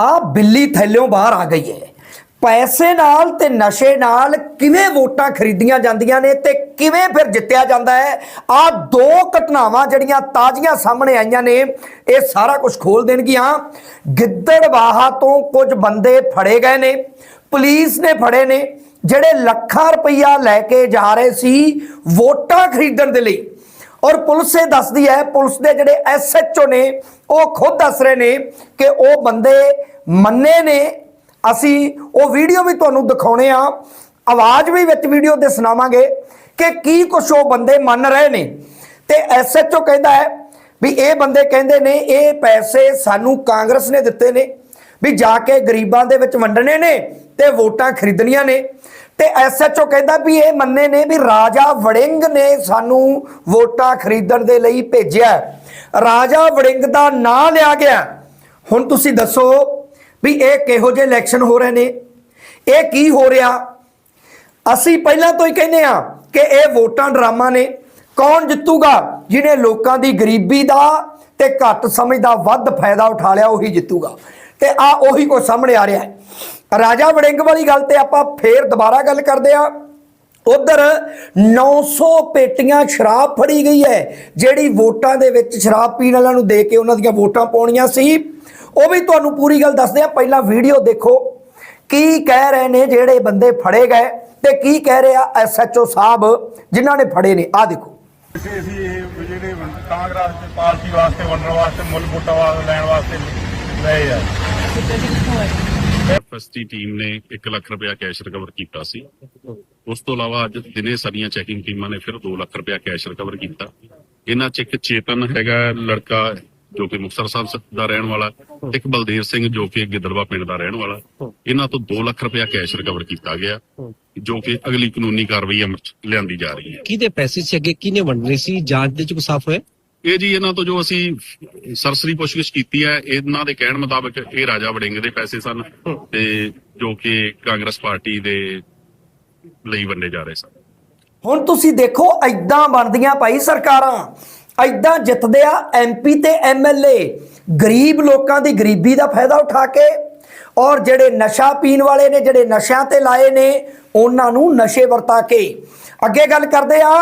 ਆ ਬਿੱਲੀ ਥੱਲਿਓਂ ਬਾਹਰ ਆ ਗਈ ਹੈ ਪੈਸੇ ਨਾਲ ਤੇ ਨਸ਼ੇ ਨਾਲ ਕਿਵੇਂ ਵੋਟਾਂ ਖਰੀਦੀਆਂ ਜਾਂਦੀਆਂ ਨੇ ਤੇ ਕਿਵੇਂ ਫਿਰ ਜਿੱਤਿਆ ਜਾਂਦਾ ਹੈ? ਆ ਦੋ ਘਟਨਾਵਾਂ ਜਿਹੜੀਆਂ ਤਾਜ਼ੀਆਂ ਸਾਹਮਣੇ ਆਈਆਂ ਨੇ, ਇਹ ਸਾਰਾ ਕੁਝ ਖੋਲ ਦੇਣਗੀਆਂ। ਗਿੱਦੜਵਾਹਾ ਤੋਂ ਕੁਝ ਬੰਦੇ ਫੜੇ ਗਏ ਨੇ, ਪੁਲਿਸ ਨੇ ਫੜੇ ਨੇ, ਜਿਹੜੇ ਲੱਖਾਂ ਰੁਪਈਆ ਲੈ ਕੇ ਜਾ ਰਹੇ ਸੀ ਵੋਟਾਂ ਖਰੀਦਣ ਦੇ ਲਈ। ਔਰ ਪੁਲਿਸ ਇਹ ਦੱਸਦੀ ਹੈ, ਪੁਲਿਸ ਦੇ ਜਿਹੜੇ ਐਸਐਚਓ ਨੇ, ਉਹ ਖੁਦ ਦੱਸ ਰਹੇ ਨੇ ਕਿ ਉਹ ਬੰਦੇ ਮੰਨੇ ਨੇ। ਅਸੀਂ ਉਹ ਵੀਡੀਓ ਵੀ ਤੁਹਾਨੂੰ ਦਿਖਾਉਣੇ ਆ, ਆਵਾਜ਼ ਵੀ ਵਿੱਚ ਵੀਡੀਓ ਦੇ ਸੁਣਾਵਾਂਗੇ ਕਿ ਕੀ ਕੁਛ ਉਹ ਬੰਦੇ ਮੰਨ ਰਹੇ ਨੇ। ਤੇ ਐਸਐਚਓ ਕਹਿੰਦਾ ਹੈ ਵੀ ਇਹ ਬੰਦੇ ਕਹਿੰਦੇ ਨੇ, ਇਹ ਪੈਸੇ ਸਾਨੂੰ ਕਾਂਗਰਸ ਨੇ ਦਿੱਤੇ ਨੇ, ਵੀ ਜਾ ਕੇ ਗਰੀਬਾਂ ਦੇ ਵਿੱਚ ਵੰਡਣੇ ਨੇ ਤੇ ਵੋਟਾਂ ਖਰੀਦਣੀਆਂ ਨੇ। ਤੇ ਐਸਐਚਓ ਕਹਿੰਦਾ ਵੀ ਇਹ ਮੰਨੇ ਨੇ ਵੀ ਰਾਜਾ ਵੜਿੰਗ ਨੇ ਸਾਨੂੰ ਵੋਟਾਂ ਖਰੀਦਣ ਦੇ ਲਈ ਭੇਜਿਆ ਰਾਜਾ ਵੜਿੰਗ ਦਾ ਨਾਂ ਲਿਆ ਗਿਆ ਹੁਣ ਤੁਸੀਂ ਦੱਸੋ ਵੀ ਇਹ ਕਿਹੋ ਜਿਹੇ ਇਲੈਕਸ਼ਨ ਹੋ ਰਹੇ ਨੇ? ਇਹ ਕੀ ਹੋ ਰਿਹਾ? ਅਸੀਂ ਪਹਿਲਾਂ ਤੋਂ ਹੀ ਕਹਿੰਦੇ ਆ ਕਿ ਇਹ ਵੋਟਾਂ ਡਰਾਮਾ ਨੇ। ਕੌਣ ਜਿੱਤੂਗਾ? ਜਿਹਨੇ ਲੋਕਾਂ ਦੀ ਗਰੀਬੀ ਦਾ ਤੇ ਘੱਟ ਸਮਝ ਦਾ ਵੱਧ ਫਾਇਦਾ ਉਠਾ ਲਿਆ, ਉਹੀ ਜਿੱਤੂਗਾ। ਤੇ ਆ ਉਹੀ ਕੋ ਸਾਹਮਣੇ ਆ ਰਿਹਾ ਹੈ। ਰਾਜਾ ਵੜਿੰਗ ਵਾਲੀ ਗੱਲ ਤੇ ਆਪਾਂ ਫੇਰ ਦੁਬਾਰਾ ਗੱਲ ਕਰਦੇ ਆ ਉਧਰ 900 ਪੇਟੀਆਂ ਸ਼ਰਾਬ ਫੜੀ ਗਈ ਹੈ, ਜਿਹੜੀ ਵੋਟਾਂ ਦੇ ਵਿੱਚ ਸ਼ਰਾਬ ਪੀਣ ਵਾਲਿਆਂ ਨੂੰ ਦੇ ਕੇ ਉਹਨਾਂ ਦੀਆਂ ਵੋਟਾਂ ਪਾਉਣੀਆਂ ਸੀ। ਉਹ ਵੀ ਤੁਹਾਨੂੰ ਪੂਰੀ ਗੱਲ ਦੱਸਦੇ ਆ ਪਹਿਲਾਂ ਵੀਡੀਓ ਦੇਖੋ, ਕੀ ਕਹਿ ਰਹੇ ਨੇ ਜਿਹੜੇ ਬੰਦੇ ਫੜੇ ਗਏ ਤੇ ਕੀ ਕਹਿ ਰਿਹਾ ਐਸਐਚਓ ਸਾਹਿਬ, ਜਿਨ੍ਹਾਂ ਨੇ ਫੜੇ ਨੇ। ਆ ਦੇਖੋ। ਅਸੀਂ ਇਹ ਜਿਹੜੇ ਕਾਂਗਰਸ ਤੇ ਪਾਰਟੀ ਵਾਸਤੇ ਵੰਡਣ ਵਾਸਤੇ ਮੁੱਲ ਵੋਟਾਂ ਲੈਣ ਵਾਸਤੇ ਲਏ ਆ। ਐਫਐਸਟੀ ਟੀਮ ਨੇ 1 ਲੱਖ ਰੁਪਇਆ ਕੈਸ਼ ਰਿਕਵਰ ਕੀਤਾ ਸੀ। ਉਸ ਤੋਂ ਇਲਾਵਾ ਅੱਜ ਦਿਨੇ ਸਾਡੀਆਂ ਚੈਕਿੰਗ ਟੀਮਾਂ ਨੇ ਫਿਰ 2 ਲੱਖ ਰੁਪਇਆ ਕੈਸ਼ ਰਿਕਵਰ ਕੀਤਾ। ਇਹਨਾਂ ਚ ਇੱਕ ਚੇਤਨ ਹੈਗਾ, ਲੜਕਾ ਜੋ ਕਿ ਮੁਕਤਸਰ ਸਾਹਿਬ ਦਾ ਰਹਿਣ ਵਾਲਾ, ਇੱਕ ਬਲਦੇਵ ਸਿੰਘ ਜੋ ਕਿ ਗਿੱਦੜਵਾ ਪਿੰਡ ਦਾ ਰਹਿਣ ਵਾਲਾ। ਇਹਨਾਂ ਤੋਂ 2 ਲੱਖ ਰੁਪਇਆ ਕੈਸ਼ ਰਿਕਵਰ ਕੀਤਾ ਗਿਆ, ਜੋ ਕਿ ਅਗਲੀ ਕਾਨੂੰਨੀ ਕਾਰਵਾਈ ਅਮਲ ਲਿਆਂਦੀ ਜਾ ਰਹੀ ਹੈ। ਕਿਹਦੇ ਪੈਸੇ ਸੀ ਅੱਗੇ? ਕਿਹਨੇ ਵੰਡਣੇ ਸੀ? ਜਾਂਚ ਦੇ ਚ ਸਾਫ਼ ਹੋਇਆ? ਇਹ ਜੀ ਇਹਨਾਂ ਤੋਂ ਜੋ ਅਸੀਂ ਸਰਸਰੀ ਪੁੱਛਗਿੱਛ ਕੀਤੀ ਹੈ, ਇਹਨਾਂ ਦੇ ਕਹਿਣ ਮੁਤਾਬਕ ਇਹ ਰਾਜਾ ਵੜਿੰਗ ਦੇ ਪੈਸੇ ਸਨ ਤੇ ਜੋ ਕਿ ਕਾਂਗਰਸ ਪਾਰਟੀ ਦੇ ਲਈ ਵੰਡੇ ਜਾ ਰਹੇ ਸਨ। ਹੁਣ ਤੁਸੀਂ ਦੇਖੋ ਐਦਾਂ ਬਣਦੀਆਂ ਭਾਈ ਸਰਕਾਰਾਂ। ਐਦਾਂ ਜਿੱਤਦੇ ਆ ਐਮਪੀ ਤੇ ਐਮਐਲਏ ਗਰੀਬ ਲੋਕਾਂ ਦੀ ਗਰੀਬੀ ਦਾ ਫਾਇਦਾ ਉਠਾ ਕੇ ਔਰ ਜਿਹੜੇ ਨਸ਼ਾ ਪੀਣ ਵਾਲੇ ਨੇ, ਜਿਹੜੇ ਨਸ਼ਿਆਂ ਤੇ ਲਾਏ ਨੇ, ਉਹਨਾਂ ਨੂੰ ਨਸ਼ੇ ਵਰਤਾ ਕੇ। ਅੱਗੇ ਗੱਲ ਕਰਦੇ ਆ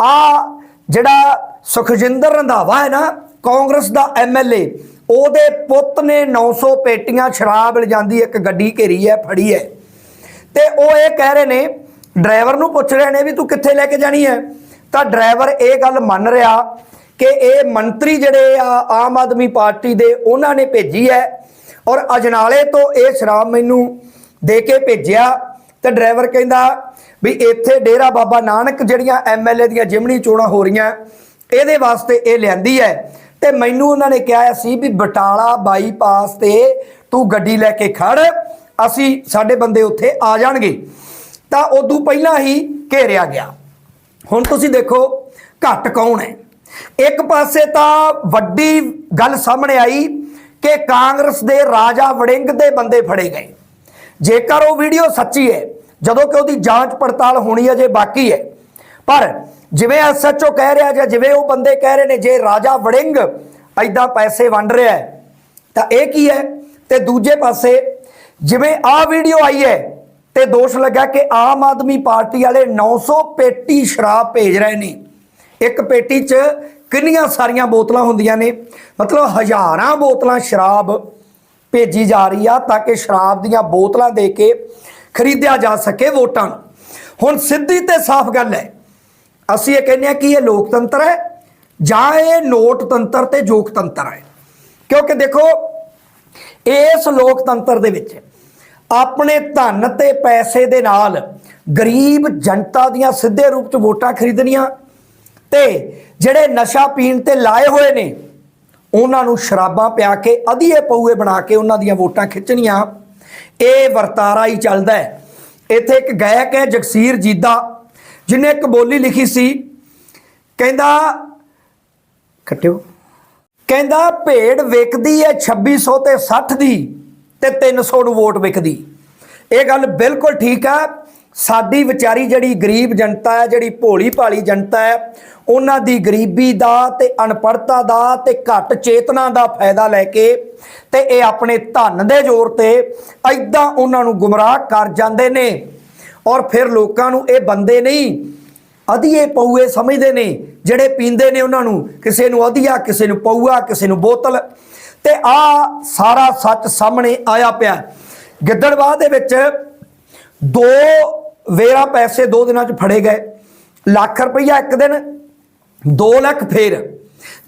ਆ ਜਿਹੜਾ ਸੁਖਜਿੰਦਰ ਰੰਧਾਵਾ ਹੈ ਨਾ, ਕਾਂਗਰਸ ਦਾ ਐਮਐਲਏ ਉਹਦੇ ਪੁੱਤ ਨੇ 900 ਪੇਟੀਆਂ ਸ਼ਰਾਬ ਲਿਜਾਂਦੀ ਇੱਕ ਗੱਡੀ ਘੇਰੀ ਹੈ, ਫੜੀ ਹੈ। ਤੇ ਉਹ ਇਹ ਕਹਿ ਰਹੇ ਨੇ, ਡਰਾਈਵਰ ਨੂੰ ਪੁੱਛ ਰਹੇ ਨੇ ਵੀ ਤੂੰ ਕਿੱਥੇ ਲੈ ਕੇ ਜਾਣੀ ਹੈ? ਤਾਂ ਡਰਾਈਵਰ ਇਹ ਗੱਲ ਮੰਨ ਰਿਹਾ ਕਿ ਇਹ ਮੰਤਰੀ ਜਿਹੜੇ ਆ, ਆਮ ਆਦਮੀ ਪਾਰਟੀ ਦੇ ਉਹਨਾਂ ਨੇ ਭੇਜੀ ਹੈ। ਔਰ ਅਜਨਾਲੇ ਤੋਂ ਇਹ ਸ਼ਰਾਬ ਮੈਨੂੰ ਦੇ ਕੇ ਭੇਜਿਆ। ਤੇ ਡਰਾਈਵਰ ਕਹਿੰਦਾ ਵੀ ਇੱਥੇ ਡੇਰਾ ਬਾਬਾ ਨਾਨਕ ਜਿਹੜੀਆਂ ਐਮਐਲਏ ਦੀਆਂ ਜਿਮਣੀ ਚੋਣਾਂ ਹੋ ਰਹੀਆਂ, ਇਹਦੇ ਵਾਸਤੇ ਇਹ ਲਿਆਂਦੀ ਹੈ। ਤੇ ਮੈਨੂੰ ਉਹਨਾਂ ਨੇ ਕਿਹਾ ਸੀ ਵੀ ਬਟਾਲਾ ਬਾਈਪਾਸ ਤੇ ਤੂੰ ਗੱਡੀ ਲੈ ਕੇ ਖੜ, ਅਸੀਂ ਸਾਡੇ ਬੰਦੇ ਉੱਥੇ ਆ ਜਾਣਗੇ। ਤਾਂ ਉਦੋਂ ਪਹਿਲਾਂ ਹੀ ਘੇਰਿਆ ਗਿਆ। ਹੁਣ ਤੁਸੀਂ ਦੇਖੋ ਘੱਟ ਕੌਣ ਹੈ। ਇੱਕ ਪਾਸੇ ਤਾਂ ਵੱਡੀ ਗੱਲ ਸਾਹਮਣੇ ਆਈ ਕਿ ਕਾਂਗਰਸ ਦੇ ਰਾਜਾ ਵੜਿੰਗ ਦੇ ਬੰਦੇ ਫੜੇ ਗਏ। ਜੇਕਰ ਉਹ ਵੀਡੀਓ ਸੱਚੀ ਹੈ, ਜਦੋਂ ਕਿ ਉਹਦੀ ਜਾਂਚ ਪੜਤਾਲ ਹੋਣੀ ਅਜੇ ਬਾਕੀ ਹੈ। ਪਰ ਜਿਵੇਂ ਐਸਐਚਓ ਕਹਿ ਰਿਹਾ ਜਾਂ ਜਿਵੇਂ ਉਹ ਬੰਦੇ ਕਹਿ ਰਹੇ ਨੇ, ਜੇ ਰਾਜਾ ਵੜਿੰਗ ਐਦਾਂ ਪੈਸੇ ਵੰਡ ਰਿਹਾ ਹੈ, ਤਾਂ ਇਹ ਕੀ ਹੈ? ਤੇ ਦੂਜੇ ਪਾਸੇ ਜਿਵੇਂ ਆਹ ਵੀਡੀਓ ਆਈ ਹੈ, ਤੇ ਦੋਸ਼ ਲੱਗਾ ਕਿ ਆਮ ਆਦਮੀ ਪਾਰਟੀ ਵਾਲੇ 900 ਪੇਟੀ ਸ਼ਰਾਬ ਭੇਜ ਰਹੇ ਨੇ। ਇੱਕ ਪੇਟੀ 'ਚ ਕਿੰਨੀਆਂ ਸਾਰੀਆਂ ਬੋਤਲਾਂ ਹੁੰਦੀਆਂ ਨੇ? ਮਤਲਬ ਹਜ਼ਾਰਾਂ ਬੋਤਲਾਂ ਸ਼ਰਾਬ ਭੇਜੀ ਜਾ ਰਹੀ ਆ ਤਾਂ ਕਿ ਸ਼ਰਾਬ ਦੀਆਂ ਬੋਤਲਾਂ ਦੇ ਕੇ ਖਰੀਦਿਆ ਜਾ ਸਕੇ ਵੋਟਾਂ ਨੂੰ। ਹੁਣ ਸਿੱਧੀ ਤੇ ਸਾਫ਼ ਗੱਲ ਹੈ। ਅਸੀਂ ਇਹ ਕਹਿੰਦੇ ਆ ਕਿ ਇਹ ਲੋਕਤੰਤਰ ਹੈ ਜਾਂ ਇਹ ਨੋਟਤੰਤਰ ਤੇ ਜੋਗਤੰਤਰ ਹੈ। ਕਿਉਂਕਿ ਦੇਖੋ, ਇਸ ਲੋਕਤੰਤਰ ਦੇ ਵਿੱਚ ਆਪਣੇ ਧਨ ਤੇ ਪੈਸੇ ਦੇ ਨਾਲ ਗਰੀਬ ਜਨਤਾ ਦੀਆਂ ਸਿੱਧੇ ਰੂਪ 'ਚ ਵੋਟਾਂ ਖਰੀਦਣੀਆਂ ਤੇ ਜਿਹੜੇ ਨਸ਼ਾ ਪੀਣ ਤੇ ਲਾਏ ਹੋਏ ਨੇ ਉਹਨਾਂ ਨੂੰ ਸ਼ਰਾਬਾਂ ਪਿਆ ਕੇ ਅਧੀਏ ਪਊਏ ਬਣਾ ਕੇ ਉਹਨਾਂ ਦੀਆਂ ਵੋਟਾਂ ਖਿੱਚਣੀਆਂ। ਇਹ ਵਰਤਾਰਾ ਹੀ ਚੱਲਦਾ ਹੈ। ਇੱਥੇ ਇੱਕ ਗਾਇਕ ਹੈ ਜਗਸੀਰ ਜੀਦਾ, ਜਿਹਨੇ ਇੱਕ ਬੋਲੀ ਲਿਖੀ ਸੀ। ਕਹਿੰਦਾ, ਕੱਟਿਓ। ਕਹਿੰਦਾ, ਭੇਡ ਵਿਕਦੀ ਹੈ 2600 ਤੇ 60 ਦੀ ਤੇ 300 ਨੂੰ ਵੋਟ ਵਿਕਦੀ। ਇਹ ਗੱਲ ਬਿਲਕੁਲ ਠੀਕ ਹੈ ਸਾਡੀ ਵਿਚਾਰੀ ਜਿਹੜੀ ਗਰੀਬ ਜਨਤਾ ਹੈ, ਜਿਹੜੀ ਭੋਲੀ ਭਾਲੀ ਜਨਤਾ ਹੈ, ਉਹਨਾਂ ਦੀ ਗਰੀਬੀ ਦਾ ਤੇ ਅਨਪੜਤਾ ਦਾ ਤੇ ਘੱਟ ਚੇਤਨਾ ਦਾ ਫਾਇਦਾ ਲੈ ਕੇ ਤੇ ਇਹ ਆਪਣੇ ਧਨ ਦੇ ਜ਼ੋਰ ਤੇ ਐਦਾਂ ਉਹਨਾਂ ਨੂੰ ਗੁੰਮਰਾਹ ਕਰ ਜਾਂਦੇ ਨੇ ਔਰ ਫਿਰ ਲੋਕਾਂ ਨੂੰ ਇਹ ਬੰਦੇ ਨਹੀਂ, ਅਧੀਏ ਪਊਏ ਸਮਝਦੇ ਨੇ, ਜਿਹੜੇ ਪੀਂਦੇ ਨੇ ਉਹਨਾਂ ਨੂੰ, ਕਿਸੇ ਨੂੰ ਅਧੀਆ, ਕਿਸੇ ਨੂੰ ਪਊਆ, ਕਿਸੇ ਨੂੰ ਬੋਤਲ। ਤੇ ਆ ਸਾਰਾ ਸੱਚ ਸਾਹਮਣੇ ਆਇਆ ਪਿਆ। ਗਿੱਦੜਬਾਹ ਦੇ ਵਿੱਚ ਦੋ ਵੇਰਾ ਪੈਸੇ ਦੋ ਦਿਨਾਂ 'ਚ ਫੜੇ ਗਏ। ਲੱਖ ਰੁਪਈਆ ਇੱਕ ਦਿਨ 2 ਲੱਖ ਫੇਰ।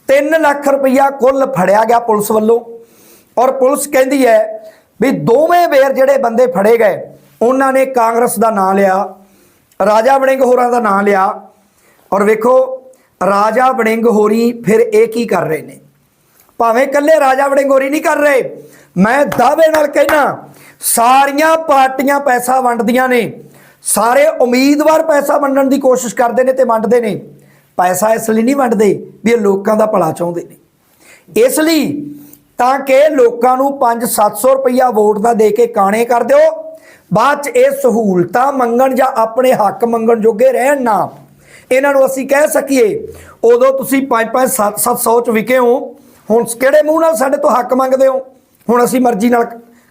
3 ਲੱਖ ਰੁਪਈਆ ਕੁੱਲ ਫੜਿਆ ਗਿਆ ਪੁਲਿਸ ਵੱਲੋਂ। ਔਰ ਪੁਲਿਸ ਕਹਿੰਦੀ ਹੈ ਵੀ ਦੋਵੇਂ ਵੇਰ ਜਿਹੜੇ ਬੰਦੇ ਫੜੇ ਗਏ, ਉਹਨਾਂ ਨੇ ਕਾਂਗਰਸ ਦਾ ਨਾਂ ਲਿਆ, ਰਾਜਾ ਵੜਿੰਗ ਹੋਰਾਂ ਦਾ ਨਾਂ ਲਿਆ। ਔਰ ਵੇਖੋ, ਰਾਜਾ ਵੜਿੰਗ ਹੋਰੀ ਫਿਰ ਇਹ ਕੀ ਕਰ ਰਹੇ ਨੇ? ਭਾਵੇਂ ਇਕੱਲੇ ਰਾਜਾ ਵੜਿੰਗ ਹੋਰੀ ਨਹੀਂ ਕਰ ਰਹੇ, ਮੈਂ ਦਾਅਵੇ ਨਾਲ ਕਹਿਣਾ, ਸਾਰੀਆਂ ਪਾਰਟੀਆਂ ਪੈਸਾ ਵੰਡਦੀਆਂ ਨੇ। ਸਾਰੇ ਉਮੀਦਵਾਰ ਪੈਸਾ ਵੰਡਣ ਦੀ ਕੋਸ਼ਿਸ਼ ਕਰਦੇ ਨੇ ਤੇ ਵੰਡਦੇ ਨੇ। ਪੈਸਾ ਇਸ ਲਈ ਨਹੀਂ ਵੰਡਦੇ ਵੀ ਇਹ ਲੋਕਾਂ ਦਾ ਭਲਾ ਚਾਹੁੰਦੇ ਨੇ। ਇਸ ਲਈ ਤਾਂ ਕਿ ਲੋਕਾਂ ਨੂੰ 5-700 ਰੁਪਈਆ ਵੋਟ ਦਾ ਦੇ ਕੇ ਕਾਣੇ ਕਰ ਦਿਓ, ਬਾਅਦ ਚ ਇਹ ਸਹੂਲਤਾਂ ਮੰਗਣ ਜਾਂ ਆਪਣੇ ਹੱਕ ਮੰਗਣ ਜੋਗੇ ਰਹਿਣ ਨਾ। ਇਹਨਾਂ ਨੂੰ ਅਸੀਂ ਕਹਿ ਸਕੀਏ, ਉਦੋਂ ਤੁਸੀਂ 5-5 7-700 ਚ ਵਿਕੇ ਹੋ, ਹੁਣ ਕਿਹੜੇ ਮੂੰਹ ਨਾਲ ਸਾਡੇ ਤੋਂ ਹੱਕ ਮੰਗਦੇ ਹੋ? ਹੁਣ ਅਸੀਂ ਮਰਜ਼ੀ ਨਾਲ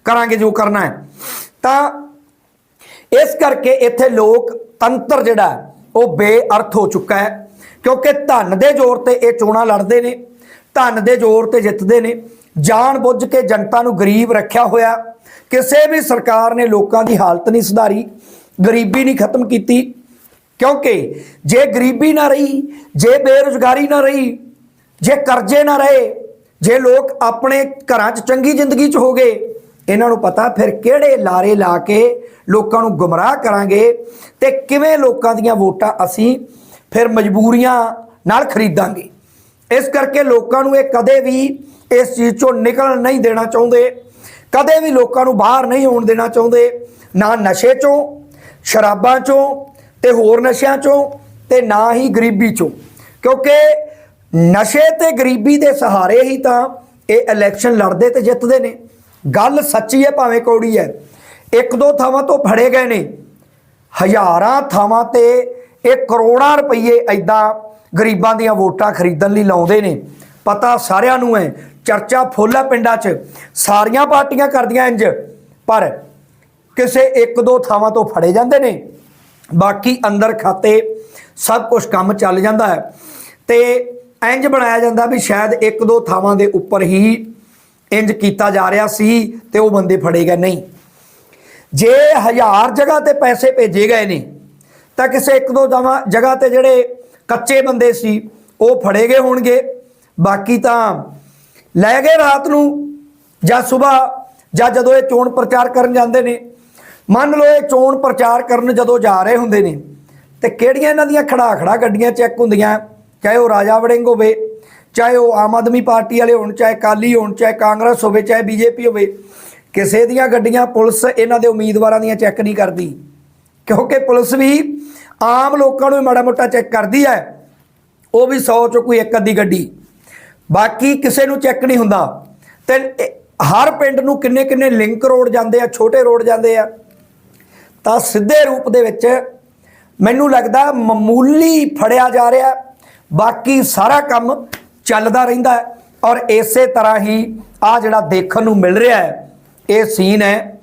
ਕਰਾਂਗੇ ਜੋ ਕਰਨਾ ਹੈ। ਤਾਂ ਇਸ ਕਰਕੇ ਇੱਥੇ ਲੋਕ ਤੰਤਰ ਜਿਹੜਾ ਉਹ ਬੇਅਰਥ ਹੋ ਚੁੱਕਾ ਹੈ, ਕਿਉਂਕਿ ਧਨ ਦੇ ਜ਼ੋਰ ਤੇ ਇਹ ਚੋਣਾਂ ਲੜਦੇ ਨੇ, ਧਨ ਦੇ ਜ਼ੋਰ ਤੇ ਜਿੱਤਦੇ ਨੇ, ਜਾਣ ਬੁੱਝ ਕੇ ਜਨਤਾ ਨੂੰ ਗਰੀਬ ਰੱਖਿਆ ਹੋਇਆ, ਕਿਸੇ ਵੀ ਸਰਕਾਰ ਨੇ ਲੋਕਾਂ ਦੀ ਹਾਲਤ ਨਹੀਂ ਸੁਧਾਰੀ, ਗਰੀਬੀ ਨਹੀਂ ਖਤਮ ਕੀਤੀ, ਕਿਉਂਕਿ ਜੇ ਗਰੀਬੀ ਨਾ ਰਹੀ, ਜੇ ਬੇਰੁਜ਼ਗਾਰੀ ਨਾ ਰਹੀ, ਜੇ ਕਰਜ਼ੇ ਨਾ ਰਹੇ, ਜੇ ਲੋਕ ਆਪਣੇ ਘਰਾਂ 'ਚ ਚੰਗੀ ਜ਼ਿੰਦਗੀ 'ਚ ਹੋ ਗਏ ਇਹਨਾਂ ਨੂੰ ਪਤਾ ਫਿਰ ਕਿਹੜੇ ਲਾਰੇ ਲਾ ਕੇ ਲੋਕਾਂ ਨੂੰ ਗੁੰਮਰਾਹ ਕਰਾਂਗੇ ਤੇ ਕਿਵੇਂ ਲੋਕਾਂ ਦੀਆਂ ਵੋਟਾਂ ਅਸੀਂ ਫਿਰ ਮਜਬੂਰੀਆਂ ਨਾਲ ਖਰੀਦਾਂਗੇ। ਇਸ ਕਰਕੇ ਲੋਕਾਂ ਨੂੰ ਇਹ ਕਦੇ ਵੀ ਇਸ ਚੀਜ਼ 'ਚੋਂ ਨਿਕਲਣ ਨਹੀਂ ਦੇਣਾ ਚਾਹੁੰਦੇ। ਕਦੇ ਵੀ ਲੋਕਾਂ ਨੂੰ ਬਾਹਰ ਨਹੀਂ ਆਉਣ ਦੇਣਾ ਚਾਹੁੰਦੇ। ਨਾ ਨਸ਼ੇ 'ਚੋਂ, ਸ਼ਰਾਬਾਂ 'ਚੋਂ ਤੇ ਹੋਰ ਨਸ਼ਿਆਂ 'ਚੋਂ ਤੇ ਨਾ ਹੀ ਗਰੀਬੀ 'ਚੋਂ। ਕਿਉਂਕਿ ਨਸ਼ੇ ਤੇ ਗਰੀਬੀ ਦੇ ਸਹਾਰੇ ਹੀ ਤਾਂ ਇਹ ਇਲੈਕਸ਼ਨ ਲੜਦੇ ਤੇ ਜਿੱਤਦੇ ਨੇ। ਗੱਲ ਸੱਚੀ ਹੈ ਭਾਵੇਂ ਕੌੜੀ ਹੈ। ਇੱਕ ਦੋ ਥਾਵਾਂ ਤੋਂ ਫੜੇ ਗਏ ਨੇ। ਹਜ਼ਾਰਾਂ ਥਾਵਾਂ ਤੇ ਇਹ ਕਰੋੜਾਂ ਰੁਪਏ ਐਦਾਂ ਗਰੀਬਾਂ ਦੀਆਂ ਵੋਟਾਂ ਖਰੀਦਣ ਲਈ ਲਾਉਂਦੇ ਨੇ। ਪਤਾ ਸਾਰਿਆਂ ਨੂੰ ਹੈ, ਚਰਚਾ ਫੁੱਲ ਹੈ ਪਿੰਡਾਂ 'ਚ। ਸਾਰੀਆਂ ਪਾਰਟੀਆਂ ਕਰਦੀਆਂ ਇੰਜ ਪਰ ਕਿਸੇ ਇੱਕ ਦੋ ਥਾਵਾਂ ਤੋਂ ਫੜੇ ਜਾਂਦੇ ਨੇ। ਬਾਕੀ ਅੰਦਰ ਖਾਤੇ ਸਭ ਕੁਝ ਕੰਮ ਚੱਲ ਜਾਂਦਾ ਹੈ। ਤੇ ਇੰਜ ਬਣਾਇਆ ਜਾਂਦਾ ਵੀ ਸ਼ਾਇਦ ਇੱਕ ਦੋ ਥਾਵਾਂ ਦੇ ਉੱਪਰ ਹੀ ਇੰਜ ਕੀਤਾ ਜਾ ਰਿਹਾ ਸੀ ਤੇ ਉਹ ਬੰਦੇ ਫੜੇ ਗਏ ਨਹੀਂ। ਜੇ ਹਜ਼ਾਰ ਜਗ੍ਹਾ ਤੇ ਪੈਸੇ ਭੇਜੇ ਗਏ ਨੇ, ਤਾਂ ਕਿਸੇ ਇੱਕ ਦੋ ਜਗ੍ਹਾ ਜਗ੍ਹਾ ਤੇ ਜਿਹੜੇ ਕੱਚੇ ਬੰਦੇ ਸੀ, ਉਹ ਫੜੇ ਗਏ ਹੋਣਗੇ। ਬਾਕੀ ਤਾਂ ਲੈ ਗਏ ਰਾਤ ਨੂੰ, ਜਾਂ ਸਵੇਰ ਜਾਂ ਜਦੋਂ ਇਹ ਚੋਣ ਪ੍ਰਚਾਰ ਕਰਨ ਜਾਂਦੇ ਨੇ। ਮੰਨ ਲਓ ਇਹ ਚੋਣ ਪ੍ਰਚਾਰ ਕਰਨ ਜਦੋਂ ਜਾ ਰਹੇ ਹੁੰਦੇ ਨੇ, ਤੇ ਕਿਹੜੀਆਂ ਇਹਨਾਂ ਦੀਆਂ ਖੜਾ ਖੜਾ ਗੱਡੀਆਂ ਚੈੱਕ ਹੁੰਦੀਆਂ, ਚਾਹੇ ਉਹ ਰਾਜਾ ਵੜਿੰਗ ਹੋਵੇ ਚਾਹੇ ਉਹ ਆਮ ਆਦਮੀ ਪਾਰਟੀ ਵਾਲੇ ਹੋਣ, ਚਾਹੇ ਕਾਲੀ ਹੋਣ, ਚਾਹੇ ਕਾਂਗਰਸ ਹੋਵੇ, ਚਾਹੇ ਬੀਜੇਪੀ ਹੋਵੇ, ਕਿਸੇ ਦੀਆਂ ਗੱਡੀਆਂ ਪੁਲਿਸ ਇਹਨਾਂ ਦੇ ਉਮੀਦਵਾਰਾਂ ਦੀਆਂ ਚੈੱਕ ਨਹੀਂ ਕਰਦੀ। ਕਿਉਂਕਿ ਪੁਲਿਸ ਵੀ ਆਮ ਲੋਕਾਂ ਨੂੰ ਮਾੜਾ ਮੋਟਾ ਚੈੱਕ ਕਰਦੀ ਹੈ। ਉਹ ਵੀ 100 ਚੋਂ ਕੋਈ ਇੱਕ ਅੱਧੀ ਗੱਡੀ। ਬਾਕੀ ਕਿਸੇ ਨੂੰ ਚੈੱਕ ਨਹੀਂ ਹੁੰਦਾ। ਤੇ ਹਰ ਪਿੰਡ ਨੂੰ ਕਿੰਨੇ ਕਿੰਨੇ ਲਿੰਕ ਰੋਡ ਜਾਂਦੇ ਆ, ਛੋਟੇ ਰੋਡ ਜਾਂਦੇ ਆ। ਤਾਂ ਸਿੱਧੇ ਰੂਪ ਦੇ ਵਿੱਚ ਮੈਨੂੰ ਲੱਗਦਾ ਮਾਮੂਲੀ ਫੜਿਆ ਜਾ ਰਿਹਾ। ਬਾਕੀ ਸਾਰਾ ਕੰਮ ਚੱਲਦਾ ਰਹਿੰਦਾ ਹੈ। ਔਰ ਇਸੇ ਤਰ੍ਹਾਂ ਹੀ ਆ ਜਿਹੜਾ ਦੇਖਣ ਨੂੰ ਮਿਲ ਰਿਹਾ ਹੈ, ਇਹ ਸੀਨ ਹੈ।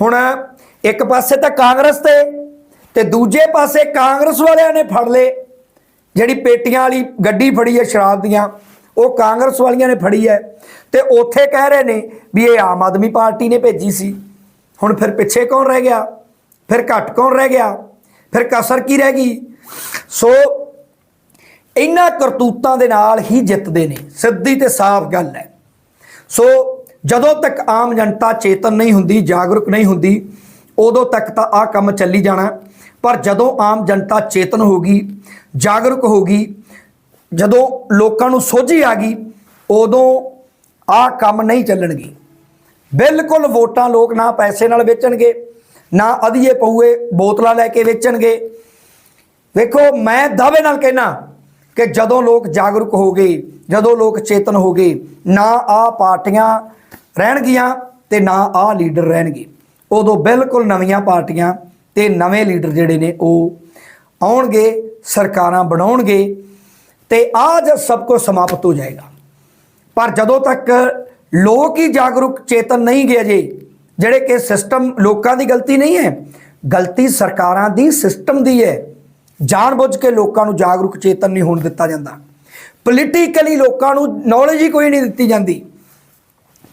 ਹੁਣ ਇੱਕ ਪਾਸੇ ਤਾਂ ਕਾਂਗਰਸ ਤੇ ਤੇ ਦੂਜੇ ਪਾਸੇ ਕਾਂਗਰਸ ਵਾਲਿਆਂ ਨੇ ਫੜ ਲਏ। ਜਿਹੜੀ ਪੇਟੀਆਂ ਵਾਲੀ ਗੱਡੀ ਫੜੀ ਹੈ ਸ਼ਰਾਬ ਦੀਆਂ, ਉਹ ਕਾਂਗਰਸ ਵਾਲੀਆਂ ਨੇ ਫੜੀ ਹੈ। ਤੇ ਉੱਥੇ ਕਹਿ ਰਹੇ ਨੇ ਵੀ ਇਹ ਆਮ ਆਦਮੀ ਪਾਰਟੀ ਨੇ ਭੇਜੀ ਸੀ। ਹੁਣ ਫਿਰ ਪਿੱਛੇ ਕੌਣ ਰਹਿ ਗਿਆ? ਫਿਰ ਘੱਟ ਕੌਣ ਰਹਿ ਗਿਆ? ਫਿਰ ਕਸਰ ਕੀ ਰਹਿ ਗਈ? ਸੋ ਇਹਨਾਂ ਕਰਤੂਤਾਂ ਦੇ ਨਾਲ ਹੀ ਜਿੱਤਦੇ ਨੇ। ਸਿੱਧੀ ਤੇ ਸਾਫ਼ ਗੱਲ ਹੈ। ਸੋ ਜਦੋਂ ਤੱਕ ਆਮ ਜਨਤਾ ਚੇਤਨ ਨਹੀਂ ਹੁੰਦੀ, ਜਾਗਰੂਕ ਨਹੀਂ ਹੁੰਦੀ, ਉਦੋਂ ਤੱਕ ਤਾਂ ਆਹ ਕੰਮ ਚੱਲੀ ਜਾਣਾ। ਪਰ ਜਦੋਂ ਆਮ ਜਨਤਾ ਚੇਤਨ ਹੋਗੀ ਜਾਗਰੂਕ ਹੋਗੀ ਜਦੋਂ ਲੋਕਾਂ ਨੂੰ ਸੋਝੀ ਆ ਗਈ, ਉਦੋਂ ਆਹ ਕੰਮ ਨਹੀਂ ਚੱਲਣਗੇ। ਬਿਲਕੁਲ ਵੋਟਾਂ ਲੋਕ ਨਾ ਪੈਸੇ ਨਾਲ ਵੇਚਣਗੇ, ਨਾ ਅਧੀਏ ਪਊਏ ਬੋਤਲਾਂ ਲੈ ਕੇ ਵੇਚਣਗੇ। ਵੇਖੋ, ਮੈਂ ਦਾਅਵੇ ਨਾਲ ਕਹਿਣਾ ਕਿ ਜਦੋਂ ਲੋਕ ਜਾਗਰੂਕ ਹੋ ਗਏ, ਜਦੋਂ ਲੋਕ ਚੇਤਨ ਹੋ ਗਏ, ਨਾ ਆ ਪਾਰਟੀਆਂ ਰਹਿਣਗੀਆਂ ਤੇ ਨਾ ਆ ਲੀਡਰ ਰਹਿਣਗੇ। ਉਦੋਂ ਬਿਲਕੁਲ ਨਵੀਆਂ ਪਾਰਟੀਆਂ ਤੇ ਨਵੇਂ ਲੀਡਰ ਜਿਹੜੇ ਨੇ ਉਹ ਆਉਣਗੇ, ਸਰਕਾਰਾਂ ਬਣਾਉਣਗੇ ਤੇ ਆਜ ਸਭ ਕੁਝ ਸਮਾਪਤ ਹੋ ਜਾਏਗਾ। ਪਰ ਜਦੋਂ ਤੱਕ ਲੋਕ ਹੀ ਜਾਗਰੂਕ ਚੇਤਨ ਨਹੀਂ ਗਏ ਜੇ ਜਿਹੜੇ ਕਿ ਸਿਸਟਮ ਲੋਕਾਂ ਦੀ ਗਲਤੀ ਨਹੀਂ ਹੈ, ਗਲਤੀ ਸਰਕਾਰਾਂ ਦੀ ਸਿਸਟਮ ਦੀ ਹੈ। ਜਾਣਬੁੱਝ ਕੇ ਲੋਕਾਂ ਨੂੰ ਜਾਗਰੂਕ ਚੇਤਨ ਨਹੀਂ ਹੋਣ ਦਿੱਤਾ ਜਾਂਦਾ। ਪੋਲੀਟੀਕਲੀ ਲੋਕਾਂ ਨੂੰ ਨੌਲੇਜ ਹੀ ਕੋਈ ਨਹੀਂ ਦਿੱਤੀ ਜਾਂਦੀ।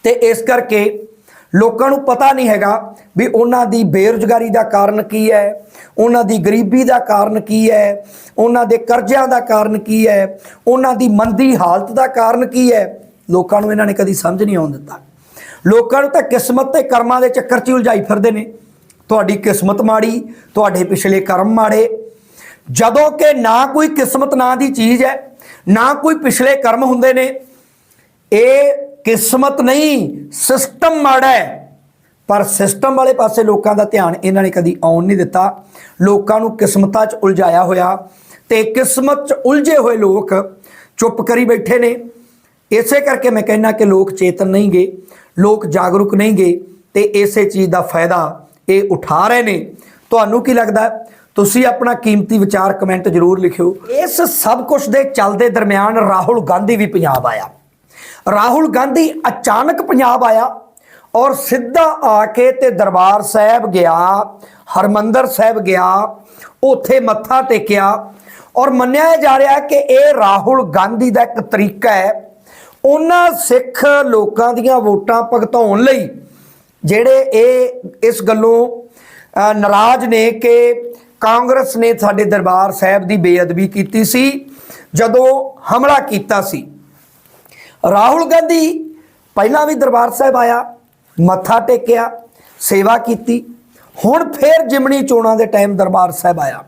ਤੇ ਇਸ ਕਰਕੇ ਲੋਕਾਂ ਨੂੰ ਪਤਾ ਨਹੀਂ ਹੈਗਾ ਵੀ ਉਹਨਾਂ ਦੀ ਬੇਰੁਜ਼ਗਾਰੀ ਦਾ ਕਾਰਨ ਕੀ ਹੈ, ਉਹਨਾਂ ਦੀ ਗਰੀਬੀ ਦਾ ਕਾਰਨ ਕੀ ਹੈ, ਉਹਨਾਂ ਦੇ ਕਰਜ਼ਿਆਂ ਦਾ ਕਾਰਨ ਕੀ ਹੈ, ਉਹਨਾਂ ਦੀ ਮੰਦੀ ਹਾਲਤ ਦਾ ਕਾਰਨ ਕੀ ਹੈ, ਲੋਕਾਂ ਨੂੰ ਇਹਨਾਂ ਨੇ ਕਦੀ ਸਮਝ ਨਹੀਂ ਆਉਣ ਦਿੱਤਾ। ਲੋਕਾਂ ਨੂੰ ਤਾਂ ਕਿਸਮਤ ਤੇ ਕਰਮਾਂ ਦੇ ਚੱਕਰ 'ਚ ਹੀ ਉਲਝਾਈ ਫਿਰਦੇ ਨੇ। ਤੁਹਾਡੀ ਕਿਸਮਤ ਮਾੜੀ, ਤੁਹਾਡੇ ਪਿਛਲੇ ਕਰਮ ਮਾੜੇ ਜਦੋਂ ਕਿ ਨਾ ਕੋਈ ਕਿਸਮਤ ਨਾਂ ਦੀ ਚੀਜ਼ ਹੈ, ਨਾ ਕੋਈ ਪਿਛਲੇ ਕਰਮ ਹੁੰਦੇ ਨੇ। ਇਹ ਕਿਸਮਤ ਨਹੀਂ, ਸਿਸਟਮ ਮਾੜਾ ਹੈ। ਪਰ ਸਿਸਟਮ ਵਾਲੇ ਪਾਸੇ ਲੋਕਾਂ ਦਾ ਧਿਆਨ ਇਹਨਾਂ ਨੇ ਕਦੀ ਆਉਣ ਨਹੀਂ ਦਿੱਤਾ। ਲੋਕਾਂ ਨੂੰ ਕਿਸਮਤਾਂ 'ਚ ਉਲਝਾਇਆ ਹੋਇਆ ਤੇ ਕਿਸਮਤ 'ਚ ਉਲਝੇ ਹੋਏ ਲੋਕ ਚੁੱਪ ਕਰੀ ਬੈਠੇ ਨੇ। ਇਸੇ ਕਰਕੇ ਮੈਂ ਕਹਿੰਨਾ ਕਿ ਲੋਕ ਚੇਤਨ ਨਹੀਂ ਗਏ, ਲੋਕ ਜਾਗਰੂਕ ਨਹੀਂ ਗਏ ਤੇ ਇਸੇ ਚੀਜ਼ ਦਾ ਫਾਇਦਾ ਇਹ ਉਠਾ ਰਹੇ ਨੇ। ਤੁਹਾਨੂੰ ਕੀ ਲੱਗਦਾ? ਤੁਸੀਂ ਆਪਣਾ ਕੀਮਤੀ ਵਿਚਾਰ ਕਮੈਂਟ ਜ਼ਰੂਰ ਲਿਖਿਓ। ਇਸ ਸਭ ਕੁਝ ਦੇ ਚੱਲਦੇ ਦਰਮਿਆਨ ਰਾਹੁਲ ਗਾਂਧੀ ਵੀ ਪੰਜਾਬ ਆਇਆ। ਰਾਹੁਲ ਗਾਂਧੀ ਅਚਾਨਕ ਪੰਜਾਬ ਆਇਆ ਔਰ ਸਿੱਧਾ ਆ ਕੇ ਤੇ ਦਰਬਾਰ ਸਾਹਿਬ ਗਿਆ, ਹਰਮੰਦਰ ਸਾਹਿਬ ਗਿਆ, ਉੱਥੇ ਮੱਥਾ ਟੇਕਿਆ ਔਰ ਮੰਨਿਆ ਜਾ ਰਿਹਾ ਕਿ ਇਹ ਰਾਹੁਲ ਗਾਂਧੀ ਦਾ ਇੱਕ ਤਰੀਕਾ ਹੈ। ਉਹਨਾਂ ਸਿੱਖ ਲੋਕਾਂ ਦੀਆਂ ਵੋਟਾਂ ਭਗਤਾਉਣ ਲਈ ਜਿਹੜੇ ਇਹ ਇਸ ਗੱਲੋਂ ਨਾਰਾਜ਼ ਨੇ ਕਿ ਕਾਂਗਰਸ ਨੇ ਸਾਡੇ ਦਰਬਾਰ ਸਾਹਿਬ ਦੀ ਬੇਅਦਬੀ ਕੀਤੀ ਸੀ, ਜਦੋਂ ਹਮਲਾ ਕੀਤਾ ਸੀ। ਰਾਹੁਲ ਗਾਂਧੀ ਪਹਿਲਾਂ ਵੀ ਦਰਬਾਰ ਸਾਹਿਬ ਆਇਆ, ਮੱਥਾ ਟੇਕਿਆ, ਸੇਵਾ ਕੀਤੀ। ਹੁਣ ਫੇਰ ਜਿਮਣੀ ਚੋਣਾਂ ਦੇ ਟਾਈਮ ਦਰਬਾਰ ਸਾਹਿਬ ਆਇਆ।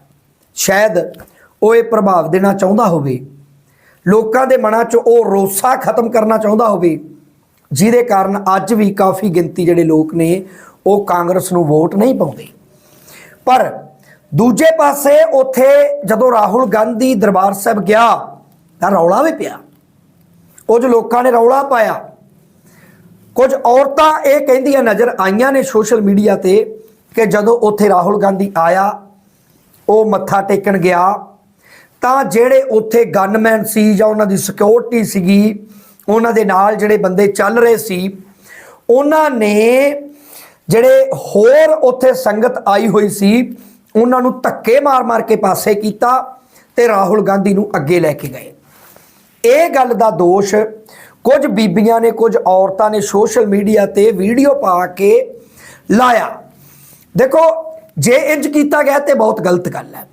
ਸ਼ਾਇਦ ਉਹ ਇਹ ਪ੍ਰਭਾਵ ਦੇਣਾ ਚਾਹੁੰਦਾ ਹੋਵੇ। ਲੋਕਾਂ ਦੇ ਮਨਾਂ 'ਚ ਉਹ ਰੋਸਾ ਖਤਮ ਕਰਨਾ ਚਾਹੁੰਦਾ ਹੋਵੇ, ਜਿਹਦੇ ਕਾਰਨ ਅੱਜ ਵੀ ਕਾਫੀ ਗਿਣਤੀ ਜਿਹੜੇ ਲੋਕ ਨੇ, ਉਹ ਕਾਂਗਰਸ ਨੂੰ ਵੋਟ ਨਹੀਂ ਪਾਉਂਦੇ। ਪਰ ਦੂਜੇ ਪਾਸੇ ਉੱਥੇ ਜਦੋਂ ਰਾਹੁਲ ਗਾਂਧੀ ਦਰਬਾਰ ਸਾਹਿਬ ਗਿਆ ਤਾਂ ਰੌਲਾ ਵੀ ਪਿਆ। ਕੁਝ ਲੋਕਾਂ ਨੇ ਰੌਲਾ ਪਾਇਆ। ਕੁਝ ਔਰਤਾਂ ਇਹ ਕਹਿੰਦੀਆਂ ਨਜ਼ਰ ਆਈਆਂ ਨੇ ਸੋਸ਼ਲ ਮੀਡੀਆ ਤੇ ਕਿ ਜਦੋਂ ਉੱਥੇ ਰਾਹੁਲ ਗਾਂਧੀ ਆਇਆ, ਉਹ ਮੱਥਾ ਟੇਕਣ ਗਿਆ, ਤਾਂ ਜਿਹੜੇ ਉੱਥੇ ਗਨਮੈਨ ਸੀ ਜਾਂ ਉਹਨਾਂ ਦੀ ਸਿਕਿਉਰਿਟੀ ਸੀਗੀ, ਉਹਨਾਂ ਦੇ ਨਾਲ ਜਿਹੜੇ ਬੰਦੇ ਚੱਲ ਰਹੇ ਸੀ, ਉਹਨਾਂ ਨੇ ਜਿਹੜੇ ਹੋਰ ਉੱਥੇ ਸੰਗਤ ਆਈ ਹੋਈ ਸੀ ਉਹਨਾਂ ਨੂੰ ਧੱਕੇ ਮਾਰ-ਮਾਰ ਕੇ ਪਾਸੇ ਕੀਤਾ ਤੇ ਰਾਹੁਲ ਗਾਂਧੀ ਨੂੰ ਅੱਗੇ ਲੈ ਕੇ ਗਏ। ਇਹ ਗੱਲ ਦਾ ਦੋਸ਼ ਕੁਝ ਬੀਬੀਆਂ ਨੇ, ਕੁਝ ਔਰਤਾਂ ਨੇ ਸੋਸ਼ਲ ਮੀਡੀਆ ਤੇ ਵੀਡੀਓ ਪਾ ਕੇ ਲਾਇਆ। ਦੇਖੋ, ਜੇ ਇੰਜ ਕੀਤਾ ਗਿਆ ਤੇ ਬਹੁਤ ਗਲਤ ਗੱਲ ਹੈ।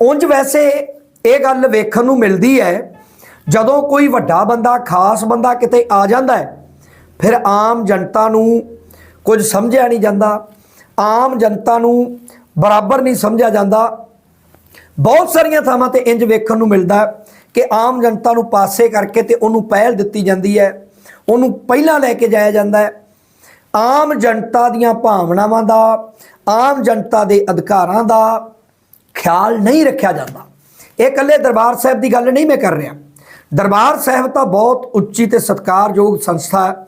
ਉਂਝ ਵੈਸੇ ਇਹ ਗੱਲ ਵੇਖਣ ਨੂੰ ਮਿਲਦੀ ਹੈ, ਜਦੋਂ ਕੋਈ ਵੱਡਾ ਬੰਦਾ, ਖਾਸ ਬੰਦਾ ਕਿਤੇ ਆ ਜਾਂਦਾ ਹੈ, ਫਿਰ ਆਮ ਜਨਤਾ ਨੂੰ ਕੁਝ ਸਮਝਿਆ ਨਹੀਂ ਜਾਂਦਾ। ਆਮ ਜਨਤਾ ਨੂੰ ਬਰਾਬਰ ਨਹੀਂ ਸਮਝਿਆ ਜਾਂਦਾ। ਬਹੁਤ ਸਾਰੀਆਂ ਥਾਵਾਂ ਤੇ ਇੰਜ ਵੇਖਣ ਨੂੰ ਮਿਲਦਾ ਕਿ ਆਮ ਜਨਤਾ ਨੂੰ ਪਾਸੇ ਕਰਕੇ ਤੇ ਉਹਨੂੰ ਪਹਿਲ ਦਿੱਤੀ ਜਾਂਦੀ ਹੈ। ਉਹਨੂੰ ਪਹਿਲਾਂ ਲੈ ਕੇ ਜਾਇਆ ਜਾਂਦਾ ਹੈ। ਆਮ ਜਨਤਾ ਦੀਆਂ ਭਾਵਨਾਵਾਂ ਦਾ, ਆਮ ਜਨਤਾ ਦੇ ਅਧਿਕਾਰਾਂ ਦਾ ਖਿਆਲ ਨਹੀਂ ਰੱਖਿਆ ਜਾਂਦਾ। ਇਹ ਇਕੱਲੇ ਦਰਬਾਰ ਸਾਹਿਬ ਦੀ ਗੱਲ ਨਹੀਂ ਮੈਂ ਕਰ ਰਿਹਾ। ਦਰਬਾਰ ਸਾਹਿਬ ਤਾਂ ਬਹੁਤ ਉੱਚੀ ਤੇ ਸਤਿਕਾਰਯੋਗ ਸੰਸਥਾ ਹੈ।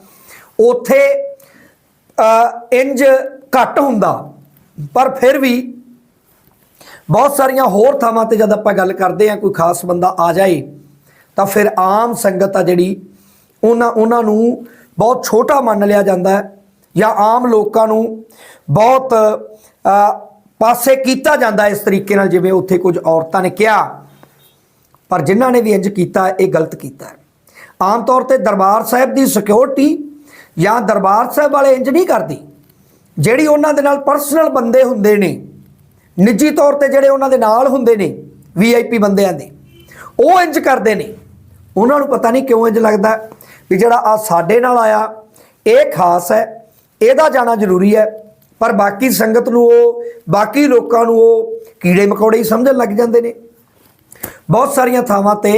ਉਥੇ ਇੰਜ ਘੱਟ ਹੁੰਦਾ। ਪਰ ਫਿਰ ਵੀ ਬਹੁਤ ਸਾਰੀਆਂ ਹੋਰ ਥਾਵਾਂ ਤੇ ਜਦ ਆਪਾਂ ਗੱਲ ਕਰਦੇ ਹਾਂ, ਕੋਈ ਖਾਸ ਬੰਦਾ ਆ ਜਾਏ, ਤਾਂ ਫਿਰ ਆਮ ਸੰਗਤ ਆ ਜਿਹੜੀ, ਉਹਨਾਂ ਉਹਨਾਂ ਨੂੰ ਬਹੁਤ ਛੋਟਾ ਮੰਨ ਲਿਆ ਜਾਂਦਾ ਹੈ ਜਾਂ ਆਮ ਲੋਕਾਂ ਨੂੰ ਬਹੁਤ ਪਾਸੇ ਕੀਤਾ ਜਾਂਦਾ ਇਸ ਤਰੀਕੇ ਨਾਲ, ਜਿਵੇਂ ਉੱਥੇ ਕੁਝ ਔਰਤਾਂ ਨੇ ਕਿਹਾ। ਪਰ ਜਿਨ੍ਹਾਂ ਨੇ ਵੀ ਇੰਜ ਕੀਤਾ, ਇਹ ਗਲਤ ਕੀਤਾ ਆਮ ਤੌਰ ਤੇ ਦਰਬਾਰ ਸਾਹਿਬ ਦੀ ਸਿਕਿਉਰਿਟੀ ਜਾਂ ਦਰਬਾਰ ਸਾਹਿਬ ਵਾਲੇ ਇੰਜ ਨਹੀਂ ਕਰਦੀ। ਜਿਹੜੀ ਉਹਨਾਂ ਦੇ ਨਾਲ ਪਰਸਨਲ ਬੰਦੇ ਹੁੰਦੇ ਨੇ, ਨਿੱਜੀ ਤੌਰ ਤੇ ਜਿਹੜੇ ਉਹਨਾਂ ਦੇ ਨਾਲ ਹੁੰਦੇ ਨੇ ਵੀਆਈਪੀ ਬੰਦਿਆਂ ਦੇ, ਉਹ ਇੰਜ ਕਰਦੇ ਨੇ। ਉਹਨਾਂ ਨੂੰ ਪਤਾ ਨਹੀਂ ਕਿਉਂ ਇੰਜ ਲੱਗਦਾ ਵੀ ਜਿਹੜਾ ਆ ਸਾਡੇ ਨਾਲ ਆਇਆ, ਇਹ ਖਾਸ ਹੈ, ਇਹਦਾ ਜਾਣਾ ਜ਼ਰੂਰੀ ਹੈ, ਪਰ ਬਾਕੀ ਸੰਗਤ ਨੂੰ ਉਹ, ਬਾਕੀ ਲੋਕਾਂ ਨੂੰ ਉਹ ਕੀੜੇ ਮਕੌੜੇ ਹੀ ਸਮਝਣ ਲੱਗ ਜਾਂਦੇ ਨੇ। ਬਹੁਤ ਸਾਰੀਆਂ ਥਾਵਾਂ ਤੇ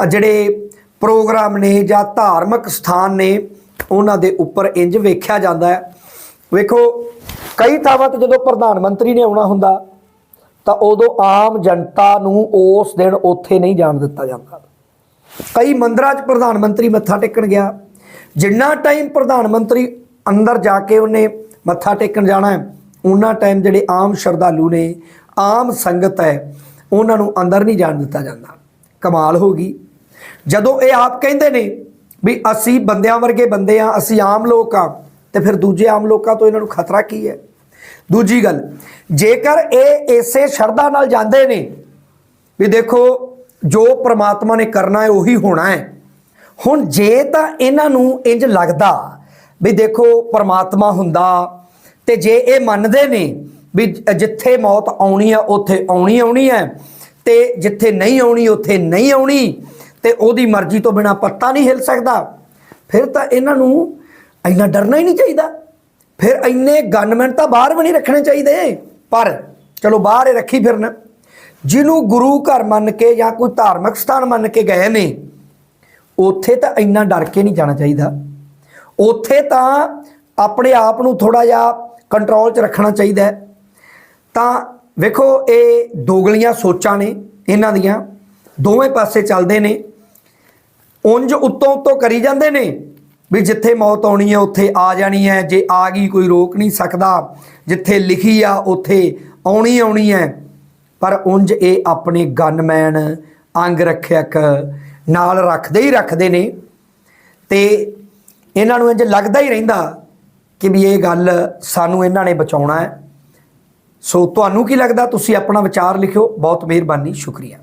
ਜਿਹੜੇ ਪ੍ਰੋਗਰਾਮ ਨੇ ਜਾਂ ਧਾਰਮਿਕ ਸਥਾਨ ਨੇ, ਉਹਨਾਂ ਦੇ ਉੱਪਰ ਇੰਜ ਵੇਖਿਆ ਜਾਂਦਾ ਹੈ ਵੇਖੋ, ਕਈ ਥਾਵਾਂ ਤੇ ਜਦੋਂ ਪ੍ਰਧਾਨ ਮੰਤਰੀ ਨੇ ਆਉਣਾ ਹੁੰਦਾ, ਤਾਂ ਉਦੋਂ ਆਮ ਜਨਤਾ ਨੂੰ ਉਸ ਦਿਨ ਉੱਥੇ ਨਹੀਂ ਜਾਣ ਦਿੱਤਾ ਜਾਂਦਾ। ਕਈ ਮੰਦਰਾਂ 'ਚ ਪ੍ਰਧਾਨ ਮੰਤਰੀ ਮੱਥਾ ਟੇਕਣ ਗਿਆ। ਜਿੰਨਾ ਟਾਈਮ ਪ੍ਰਧਾਨ ਮੰਤਰੀ ਅੰਦਰ ਜਾ ਕੇ ਉਹਨੇ ਮੱਥਾ ਟੇਕਣ ਜਾਣਾ ਹੈ ਉਹਨਾਂ ਟਾਈਮ ਜਿਹੜੇ ਆਮ ਸ਼ਰਧਾਲੂ ਨੇ, ਆਮ ਸੰਗਤ ਹੈ, ਉਹਨਾਂ ਨੂੰ ਅੰਦਰ ਨਹੀਂ ਜਾਣ ਦਿੱਤਾ ਜਾਂਦਾ। ਕਮਾਲ ਹੋ ਗਈ। ਜਦੋਂ ਇਹ ਆਪ ਕਹਿੰਦੇ ਨੇ ਵੀ ਅਸੀਂ ਬੰਦਿਆਂ ਵਰਗੇ ਬੰਦੇ ਆ ਅਸੀਂ ਆਮ ਲੋਕ ਆ ਤੇ ਫਿਰ ਦੂਜੇ ਆਮ ਲੋਕਾਂ ਤੋਂ ਇਹਨਾਂ ਨੂੰ ਖਤਰਾ ਕੀ ਹੈ? ਦੂਜੀ ਗੱਲ, ਜੇਕਰ ਇਹ ਇਸੇ ਸ਼ਰਧਾ ਨਾਲ ਜਾਂਦੇ ਨੇ ਵੀ ਦੇਖੋ, ਜੋ ਪ੍ਰਮਾਤਮਾ ਨੇ ਕਰਨਾ ਹੈ, ਉਹੀ ਹੋਣਾ ਹੈ। ਹੁਣ ਜੇ ਤਾਂ ਇਹਨਾਂ ਨੂੰ ਇੰਜ ਲੱਗਦਾ ਵੀ ਦੇਖੋ, ਪ੍ਰਮਾਤਮਾ ਹੁੰਦਾ ਤੇ ਜੇ ਇਹ ਮੰਨਦੇ ਨੇ ਵੀ ਜਿੱਥੇ ਮੌਤ ਆਉਣੀ ਆ, ਉੱਥੇ ਆਉਣੀ ਆਉਣੀ ਹੈ ਤੇ ਜਿੱਥੇ ਨਹੀਂ ਆਉਣੀ, ਉੱਥੇ ਨਹੀਂ ਆਉਣੀ ਤੇ ਉਹਦੀ ਮਰਜ਼ੀ ਤੋਂ ਬਿਨਾ ਪੱਤਾ ਨਹੀਂ ਹਿਲ ਸਕਦਾ, ਫਿਰ ਤਾਂ ਇਹਨਾਂ ਨੂੰ ਇੰਨਾ ਡਰਨਾ ਹੀ ਨਹੀਂ ਚਾਹੀਦਾ। ਫਿਰ ਇੰਨੇ ਗਨਮੈਨ ਤਾਂ ਬਾਹਰ ਵੀ ਨਹੀਂ ਰੱਖਣੇ ਚਾਹੀਦੇ। ਪਰ ਚਲੋ ਬਾਹਰ ਹੀ ਰੱਖੀ ਫਿਰਨ। ਜਿਹਨੂੰ ਗੁਰੂ ਘਰ ਮੰਨ ਕੇ ਜਾਂ ਕੋਈ ਧਾਰਮਿਕ ਸਥਾਨ ਮੰਨ ਕੇ ਗਏ ਨੇ, ਉੱਥੇ ਤਾਂ ਇੰਨਾ ਡਰ ਕੇ ਨਹੀਂ ਜਾਣਾ ਚਾਹੀਦਾ। ਉੱਥੇ ਤਾਂ ਆਪਣੇ ਆਪ ਨੂੰ ਥੋੜਾ ਜਿਹਾ ਕੰਟਰੋਲ 'ਚ ਰੱਖਣਾ ਚਾਹੀਦਾ ਹੈ। ਤਾਂ ਵੇਖੋ, ਇਹ ਦੋਗਲੀਆਂ ਸੋਚਾਂ ਨੇ ਇਹਨਾਂ ਦੀਆਂ। ਦੋਵੇਂ ਪਾਸੇ ਚੱਲਦੇ ਨੇ। ਉਂਝ ਉੱਤੋਂ ਉੱਤੋਂ ਕਰੀ ਜਾਂਦੇ ਨੇ। ਵੀ ਜਿੱਥੇ ਮੌਤ ਆਉਣੀ ਹੈ, ਉੱਥੇ ਆ ਜਾਣੀ ਹੈ। ਜੇ ਆ ਗਈ, ਕੋਈ ਰੋਕ ਨਹੀਂ ਸਕਦਾ। ਜਿੱਥੇ ਲਿਖੀ ਆ, ਉੱਥੇ ਆਉਣੀ ਆਉਣੀ ਹੈ। ਪਰ ਉਂਝ ਇਹ ਆਪਣੇ ਗਨਮੈਨ ਅੰਗ ਰੱਖਿਅਕ ਨਾਲ ਰੱਖਦੇ ਹੀ ਰੱਖਦੇ ਨੇ। ਤੇ ਇਹਨਾਂ ਨੂੰ ਇੰਜ ਲੱਗਦਾ ਹੀ ਰਹਿੰਦਾ ਕਿ ਵੀ ਇਹ ਗੱਲ ਸਾਨੂੰ ਇਹਨਾਂ ਨੇ ਬਚਾਉਣਾ ਹੈ। ਸੋ ਤੁਹਾਨੂੰ ਕੀ ਲੱਗਦਾ? ਤੁਸੀਂ ਆਪਣਾ ਵਿਚਾਰ ਲਿਖਿਓ। ਬਹੁਤ ਮਿਹਰਬਾਨੀ। ਸ਼ੁਕਰੀਆ।